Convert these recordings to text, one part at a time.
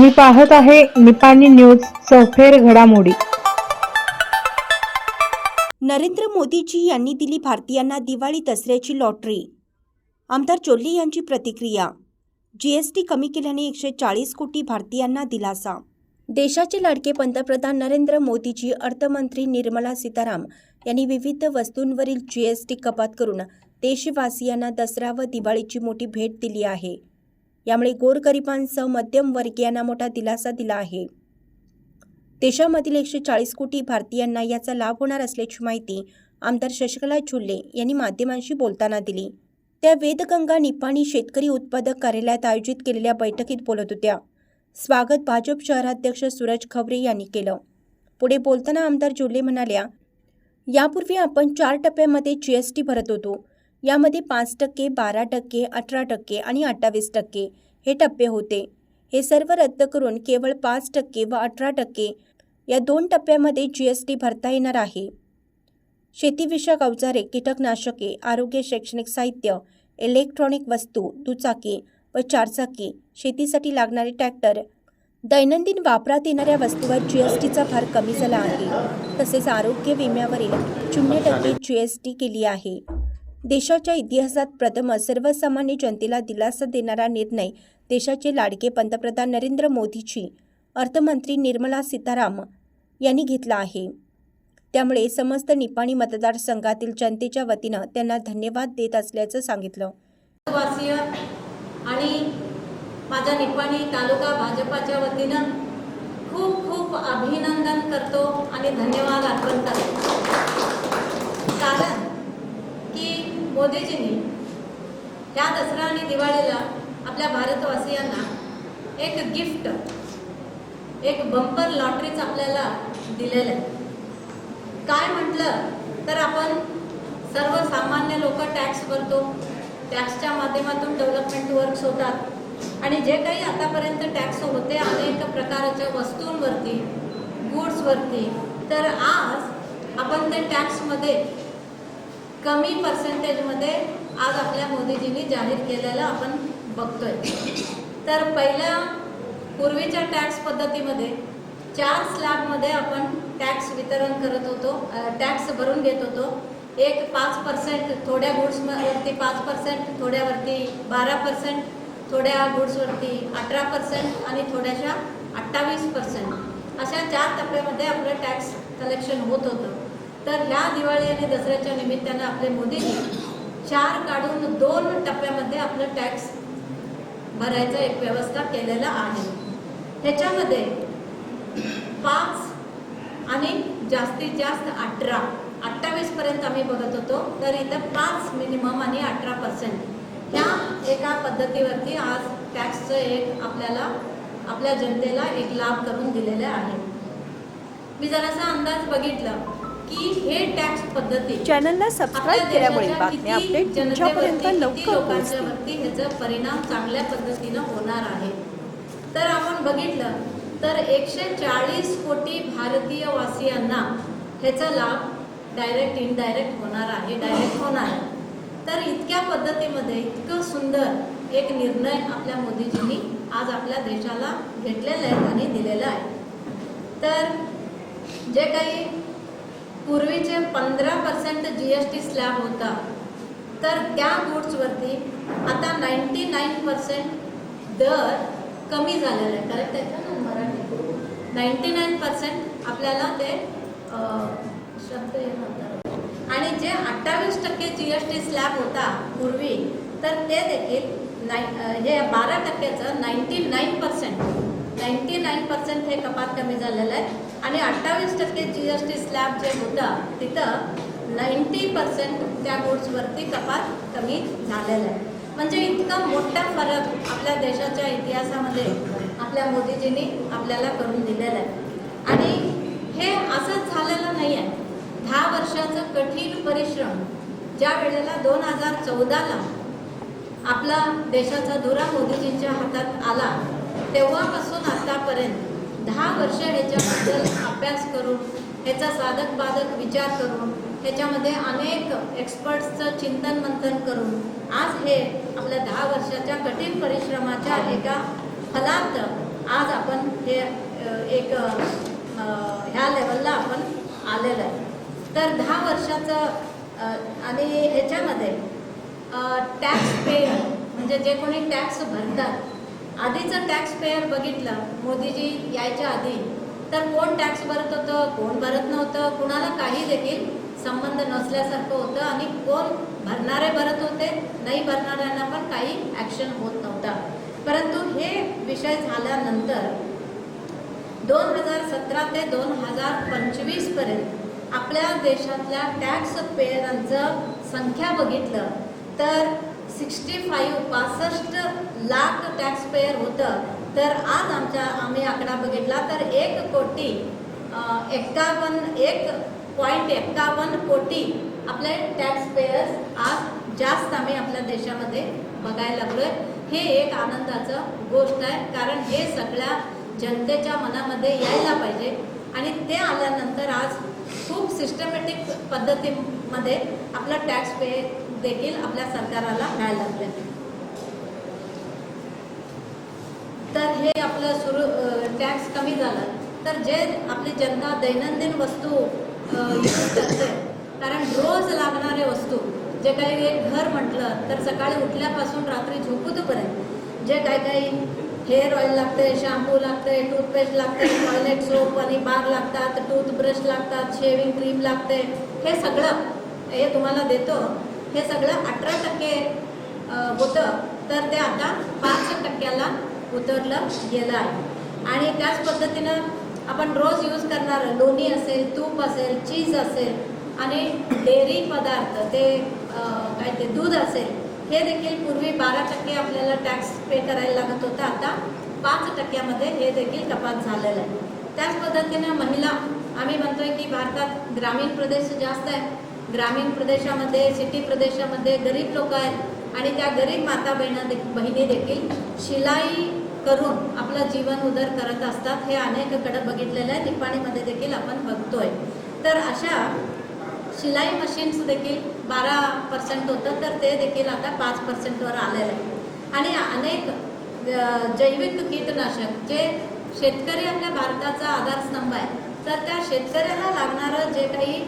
तुम्ही पाहत आहे निपाणी न्यूज सौफेर घडामोडी. नरेंद्र मोदीजी यांनी दिली भारतीयांना दिवाळी दसऱ्याची लॉटरी. आमदार चोल्ले यांची प्रतिक्रिया. जीएसटी कमी केल्याने एकशे चाळीस कोटी भारतीयांना दिलासा. देशाचे लाडके पंतप्रधान नरेंद्र मोदीजी अर्थमंत्री निर्मला सीताराम यांनी विविध वस्तूंवरील जीएसटी कपात करून देशवासियांना दसरा व दिवाळीची मोठी भेट दिली आहे. यामुळे गोरगरिबांसह मध्यमवर्गीयांना मोठा दिलासा दिला आहे. देशामधील एकशे चाळीस कोटी भारतीयांना याचा लाभ होणार असल्याची माहिती आमदार शशिकला झुल्ले यांनी माध्यमांशी बोलताना दिली. त्या वेदगंगा निपाणी शेतकरी उत्पादक कार्यालयात आयोजित केलेल्या बैठकीत बोलत होत्या. स्वागत भाजप शहराध्यक्ष सूरज खवरे यांनी केलं. पुढे बोलताना आमदार झुल्ले म्हणाल्या यापूर्वी आपण चार टप्प्यामध्ये जी एस टी भरत होतो. यामध्ये पाच टक्के बारा टक्के अठरा टक्के आणि अठ्ठावीस टक्के हे टप्पे होते. हे सर्व रद्द करून केवळ पाच टक्के व अठरा टक्के या दोन टप्प्यामध्ये जी एस टी भरता येणार आहे. शेतीविषयक अवजारे कीटकनाशके आरोग्य शैक्षणिक साहित्य इलेक्ट्रॉनिक वस्तू दुचाकी व चारचाकी शेतीसाठी लागणारे ट्रॅक्टर दैनंदिन वापरात येणाऱ्या वस्तूवर जी एस टीचा भार कमी झाला आहे. तसेच आरोग्य विम्यावरील शून्य टक्के जी एस टी केली आहे. देशाच्या इतिहासात प्रथमच सर्वसामान्य जनतेला दिलासा देणारा निर्णय देशाचे लाडके पंतप्रधान नरेंद्र मोदीची. अर्थमंत्री निर्मला सीताराम यांनी घेतला आहे. त्यामुळे समस्त निपाणी मतदारसंघातील जनतेच्या वतीनं त्यांना धन्यवाद देत असल्याचं सांगितलं. आणि माझ्या निपाणी तालुका भाजपाच्या वतीनं खूप खूप अभिनंदन करतो आणि धन्यवाद अर्पण करतो. कारण मोदीजींनी या दसरा आणि दिवाळीला आपल्या भारतवासियांना एक गिफ्ट एक बंपर लॉटरीच आपल्याला दिलेलं आहे काय म्हटलं तर आपण सर्वसामान्य लोक टॅक्स भरतो. टॅक्सच्या माध्यमातून डेव्हलपमेंट वर्क्स होतात. आणि जे काही आतापर्यंत टॅक्स होते अनेक प्रकारच्या वस्तूंवरती गुड्सवरती तर आज आपण ते टॅक्समध्ये कमी पर्सेंटेजमध्ये आज आपल्या मोदीजींनी जाहीर केलेलं आपण बघतोय. तर पहिल्या पूर्वीच्या टॅक्स पद्धतीमध्ये चार स्लॅबमध्ये आपण टॅक्स वितरण करत होतो टॅक्स भरून घेत होतो. एक पाच पर्सेंट थोड्या गुड्सवरती पाच पर्सेंट थोड्यावरती बारा पर्सेंट थोड्या गुड्सवरती अठरा पर्सेंट आणि थोड्याशा अठ्ठावीस पर्सेंट अशा चार टप्प्यामध्ये आपलं टॅक्स कलेक्शन होत होतं. तर ह्या दिवाळी आणि दसऱ्याच्या निमित्तानं आपले मोदींनी चार काढून दोन टप्प्यामध्ये आपलं टॅक्स भरायचं एक व्यवस्था केलेलं आहे. ह्याच्यामध्ये पाच आणि जास्तीत जास्त अठरा अठ्ठावीसपर्यंत आम्ही बघत होतो तर इथं पाच मिनिमम आणि अठरा पर्सेंट ह्या एका पद्धतीवरती आज टॅक्सचं एक आपल्याला आपल्या जनतेला एक लाभ करून दिलेला आहे. मी जरासा अंदाज बघितला. की हे टॅक्स पद्धती चॅनलला सबस्क्राईब केल्यामुळे बातम्या अपडेट तुमच्यापर्यंत लवकर पोहोचतील. ह्याचा परिणाम चांगल्या पद्धतीनं होणार आहे. तर आपण बघितलं तर एकशे चाळीस कोटी भारतीय वासियांना ह्याचा लाभ डायरेक्ट इनडायरेक्ट होणार आहे डायरेक्ट होणार आहे. तर इतक्या पद्धतीमध्ये इतकं सुंदर एक निर्णय आपल्या मोदीजींनी आज आपल्या देशाला घेतलेला आहे आणि दिलेला आहे. तर जे काही पूर्वीचे पंधरा percent G S T slab होता तर त्या गुड्सवरती आता नाईन्टी नाईन पर्सेंट दर कमी झालेला आहे. कारण त्याच्या ना मराठी नाईन्टी नाईन पर्सेंट आपल्याला ते शब्द येतात आणि जे अठ्ठावीस टक्के जी एस टी स्लॅब होता पूर्वी तर ते देखील नाईन हे बारा टक्क्याचं ninety nine percent ninety nine percent हे कपात कमी झालेलं आहे. आणि अठ्ठावीस टक्के जी एस टी स्लॅब जे होतं तिथं नाईन्टी पर्सेंट त्या गुड्सवरती कपात कमी झालेलं आहे. म्हणजे इतका मोठा फरक आपल्या देशाच्या इतिहासामध्ये आपल्या मोदीजींनी आपल्याला करून दिलेला आहे. आणि हे असंच झालेलं नाही आहे. दहा वर्षाचं कठीण परिश्रम ज्या वेळेला दोन हजार चौदाला आपला देशाचा धुरा मोदीजींच्या हातात आला तेव्हापासून आतापर्यंत दहा वर्ष ह्याच्याबद्दल अभ्यास करून ह्याचा साधक बाधक विचार करून ह्याच्यामध्ये अनेक एक्सपर्ट्सचं चिंतन मंथन करून आज हे आपल्या दहा वर्षाच्या कठीण परिश्रमाच्या एका फलात आज आपण हे एक ह्या लेवलला आपण आलेलं आहे. तर दहा वर्षाचं आणि ह्याच्यामध्ये टॅक्स पेयर म्हणजे जे कोणी टॅक्स भरतात आधीचं टॅक्स पेयर बघितलं मोदीजी यायच्या आधी तर कोण टॅक्स भरत होतं कोण भरत नव्हतं कुणाला काही देखील संबंध नसल्यासारखं होतं आणि कोण भरणारे भरत होते नाही भरणाऱ्यांना पण काही ॲक्शन होत नव्हता. परंतु हे विषय झाल्यानंतर दोन हजार सतरा ते दोन हजार पंचवीसपर्यंत आपल्या देशातल्या टॅक्स पेयरांचं संख्या बघितलं तर सिक्स्टी फाईव्ह पासष्ट लाख टॅक्स पेयर होतं. तर आज आमच्या आम्ही आकडा बघितला तर एक कोटी एकावन्न एक्कावन्न एक पॉईंट एक्कावन्न कोटी आपले टॅक्स पेयर्स आज जास्त आम्ही आपल्या देशामध्ये बघायला लागलो आहे हे एक आनंदाचं गोष्ट आहे कारण हे सगळ्या जनतेच्या मनामध्ये यायला पाहिजे. आणि ते आल्यानंतर आज खूप सिस्टमॅटिक पद्धतीमध्ये आपला टॅक्स पे देखील आपल्या सरकाराला मिळायला लागले. तर हे आपलं सुरू टॅक्स कमी झालं. तर जे आपली जनता दैनंदिन वस्तू यूज करते कारण रोज लागणारे वस्तू जे काही एक घर म्हटलं तर सकाळी उठल्यापासून रात्री झोपूतपर्यंत जे काही काही हेअर ऑइल लागते शॅम्पू लागते टूथपेस्ट लागते टॉयलेट सोप आणि बार लागतात टूथब्रश लागतात शेविंग क्रीम लागते हे सगळं हे तुम्हाला देतो. हे सगळं अठरा टक्के होतं. तर ते आता पाच टक्क्याला उतरलं गेलं आहे. आणि त्याच पद्धतीनं आपण रोज यूज करणार लोणी असेल तूप असेल चीज असेल आणि डेअरी पदार्थ ते काय ते दूध असेल हे देखील पूर्वी बारा टक्के आपल्याला टॅक्स पे करायला लागत होता. आता पाच टक्क्यामध्ये हे देखील कपात झालेलं आहे. त्याच पद्धतीनं महिला आम्ही म्हणतोय की भारतात ग्रामीण प्रदेश जास्त आहे. ग्रामीण प्रदेशामध्ये सिटी प्रदेशामध्ये गरीब लोक आहेत आणि त्या गरीब माता बहिणा दे बहिणी देखील शिलाई करून आपलं जीवन उदर करत असतात हे अनेककडं बघितलेलं आहे. निपाणीमध्ये देखील आपण बघतोय. तर अशा शिलाई मशीन्स देखील बारा पर्सेंट होतं तर ते देखील आता पाच पर्सेंटवर आलेलं आहे. आणि अनेक जैविक कीटनाशक जे शेतकरी आपल्या भारताचा आधारस्तंभ आहे तर त्या शेतकऱ्याला लागणारं जे काही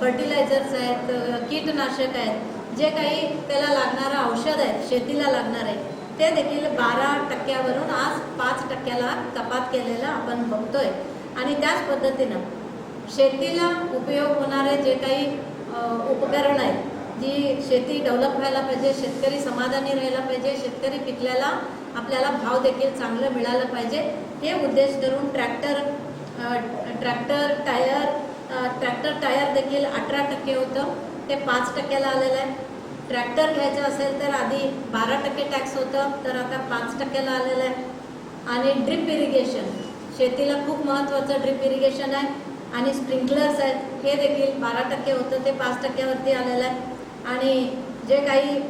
फर्टिलायझर्स आहेत कीटनाशक आहेत जे काही त्याला लागणारं औषध आहे शेतीला लागणार आहे ते देखील बारा टक्क्यावरून आज पाच टक्क्याला कपात केलेलं आपण बघतोय. आणि त्याच पद्धतीनं शेतीला उपयोग होणारे जे काही उपकरण आहेत जी शेती डेव्हलप व्हायला पाहिजे शेतकरी समाधानी राहायला पाहिजे शेतकरी पिकल्याला आपल्याला भाव देखील चांगलं मिळालं पाहिजे हे उद्देश धरून tractor tractor tyre tractor tyre देखील अठरा टक्के होतं. ते पाच टक्क्याला आलेलं आहे. ट्रॅक्टर घ्यायचं असेल तर आधी बारा टक्के टॅक्स होतं तर आता पाच टक्क्याला आलेलं आहे. आणि ड्रिप इरिगेशन शेतीला खूप महत्त्वाचं ड्रिप इरिगेशन आहे. आणि स्प्रिंकलर्स आहेत हे देखील बारा टक्के होतं ते पाच टक्क्यावरती आलेलं आहे. आणि जे काही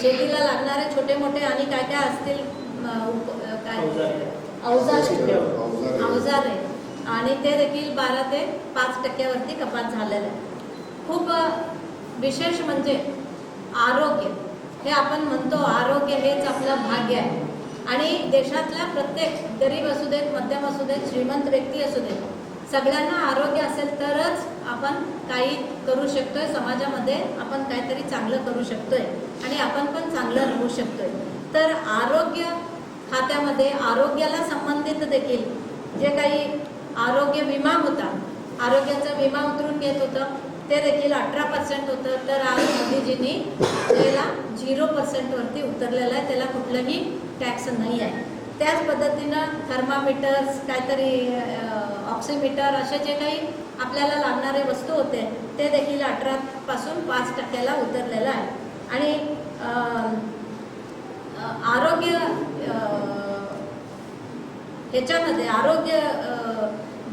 शेतीला लागणारे छोटे मोठे आणि काय काय असतील काय? अवजार अवजार आहे आणि ते देखील बारा ते पाच टक्क्यावरती कपात झालेलं आहे. खूप विशेष म्हणजे आरोग्य. हे आपण म्हणतो आरोग्य हेच आपलं भाग्य आहे. आणि देशातल्या प्रत्येक गरीब असू देत मध्यम असू देत श्रीमंत व्यक्ती असू देत सगळ्यांना आरोग्य असेल तरच आपण काही करू शकतोय. समाजामध्ये आपण काहीतरी चांगलं करू शकतोय आणि आपण पण चांगलं राहू शकतोय. तर आरोग्य खात्यामध्ये आरोग्याला संबंधित देखील जे काही आरोग्य विमा होता. आरोग्याचा विमा उतरून घेत होतं. ते देखील अठरा पर्सेंट होतं. तर आज मोदीजींनी त्याला झिरो पर्सेंटवरती उतरलेलं आहे. त्याला कुठलंही टॅक्स नाही आहे. त्याच पद्धतीनं थर्मामीटर्स काहीतरी ऑक्सिमीटर असे जे काही आपल्याला लागणारे वस्तू होते ते देखील अठरापासून पाच टक्क्याला उतरलेलं आहे. आणि आरोग्य ह्याच्यामध्ये आरोग्य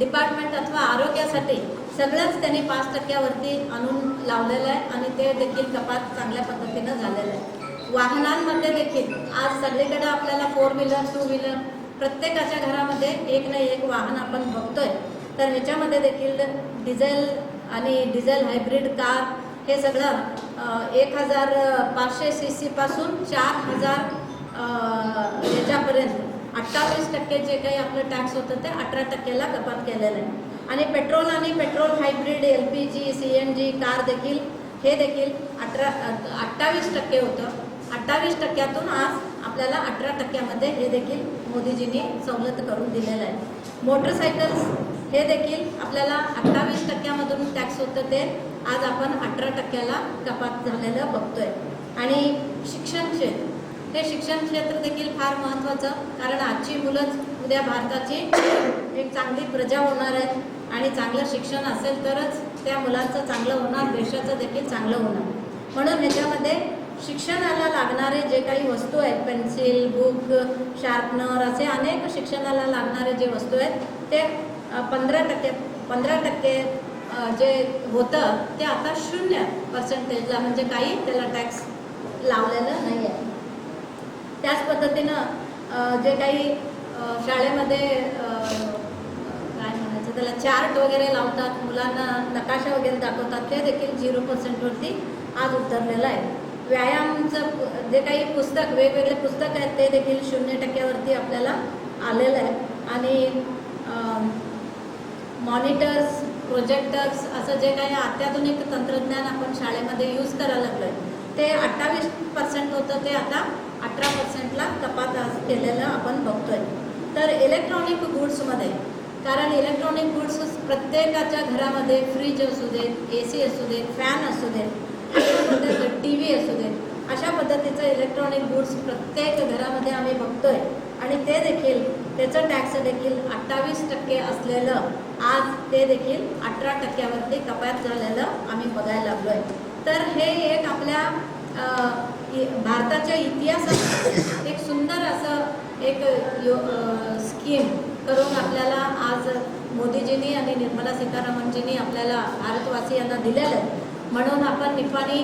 डिपार्टमेंट अथवा आरोग्यासाठी सगळंच त्यांनी पाच टक्क्यावरती आणून लावलेलं आहे आणि ते देखील कपात चांगल्या पद्धतीनं झालेलं आहे. वाहनांमध्ये देखील आज सगळीकडे आपल्याला फोर व्हीलर टू व्हीलर प्रत्येकाच्या घरामध्ये एक ना एक वाहन आपण बघतोय. तर ह्याच्यामध्ये देखील डिझेल आणि डिझेल हायब्रिड कार हे सगळं एक हजार पाचशे सी सीपासून चार हजार याच्यापर्यंत अठ्ठावीस टक्के जे काही आपलं टॅक्स होतं ते अठरा टक्क्याला कपात केलेलं आहे. आणि पेट्रोल आणि petrol hybrid L P G C N G car देखील हे देखील अठरा अठ्ठावीस टक्के होतं. अठ्ठावीस टक्क्यातून आज आपल्याला अठरा टक्क्यामध्ये हे देखील मोदीजींनी सवलत करून दिलेलं आहे. मोटरसायकल्स हे देखील आपल्याला अठ्ठावीस टक्क्यामधून टॅक्स होतं ते आज आपण अठरा टक्क्याला कपात झालेलं बघतोय. आणि शिक्षण क्षेत्र हे शिक्षण क्षेत्र देखील फार महत्त्वाचं कारण आजची मुलंच उद्या भारताची एक चांगली प्रजा होणार आहेत आणि चांगलं शिक्षण असेल तरच त्या मुलांचं चांगलं होणार देशाचं देखील चांगलं होणार. म्हणून ह्याच्यामध्ये शिक्षणाला लागणारे जे काही वस्तू आहेत पेन्सिल बुक शार्पनर असे अनेक शिक्षणाला लागणारे जे वस्तू आहेत ते पंधरा टक्के पंधरा टक्के जे होतं ते आता शून्य पर्सेंटेजला म्हणजे काही त्याला टॅक्स लावलेलं नाही. त्याच पद्धतीनं जे काही शाळेमध्ये काय म्हणायचं त्याला चार्ट वगैरे लावतात मुलांना नकाशा वगैरे दाखवतात ते देखील झिरो पर्सेंटवरती आज उतरलेलं आहे. व्यायामचं पु- जे काही पुस्तक वेगवेगळे पुस्तक आहेत ते देखील शून्य टक्क्यावरती आपल्याला आलेलं आहे. आणि मॉनिटर्स प्रोजेक्टर्स असं जे काही अत्याधुनिक तंत्रज्ञान आपण शाळेमध्ये यूज करायला लागलं आहे ते अठ्ठावीस पर्सेंट होतं ते आता अठरा पर्सेंटला कपात केलेलं आपण बघतोय. तर इलेक्ट्रॉनिक गुड्समध्ये कारण इलेक्ट्रॉनिक गुड्स प्रत्येकाच्या घरामध्ये फ्रीज असू देत ए सी असू देत फॅन असू देत अशा टी व्ही असू देत अशा पद्धतीचं इलेक्ट्रॉनिक गुड्स प्रत्येक घरामध्ये आम्ही बघतोय. आणि ते देखील त्याचं टॅक्स देखील अठ्ठावीस टक्के असलेलं आज ते देखील अठरा टक्क्यावरती कपात झालेलं आम्ही बघायला लागलो आहे तर हे एक आपल्या भारताच्या इतिहासात एक सुंदर असं एक यो स्कीम करून आपल्याला आज मोदीजींनी आणि निर्मला सीतारामनजींनी आपल्याला भारतवासियांना दिलेलं आहे. म्हणून आपण निफानी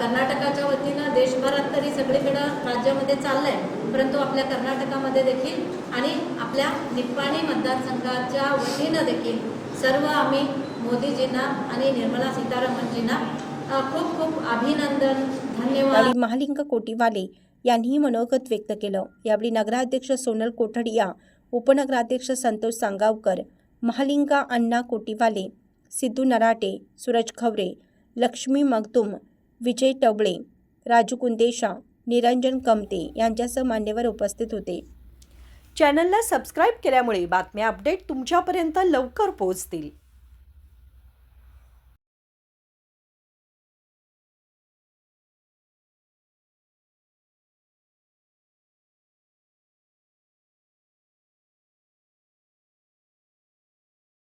कर्नाटकाच्या वतीनं देशभरात तरी सगळीकडं राज्यामध्ये चाललं आहे परंतु आपल्या कर्नाटकामध्ये देखील आणि आपल्या निप्पाणी मतदारसंघाच्या वतीनं देखील सर्व आम्ही मोदीजींना आणि निर्मला सीतारामनजींना खूप खूप अभिनंदन. धन्यवाद. महालिंग कोटीवाले यांनीही मनोगत व्यक्त केलं. यावेळी नगराध्यक्ष सोनल कोठडिया उपनगराध्यक्ष संतोष सांगावकर महालिंगा अण्णा कोटीवाले सिद्धू नराटे सूरज खवरे लक्ष्मी मगदुम विजय टवळे राजू कुंदेशा निरंजन कमते यांच्यासह मान्यवर उपस्थित होते. चॅनलला सबस्क्राईब केल्यामुळे बातम्या अपडेट तुमच्यापर्यंत लवकर पोहोचतील.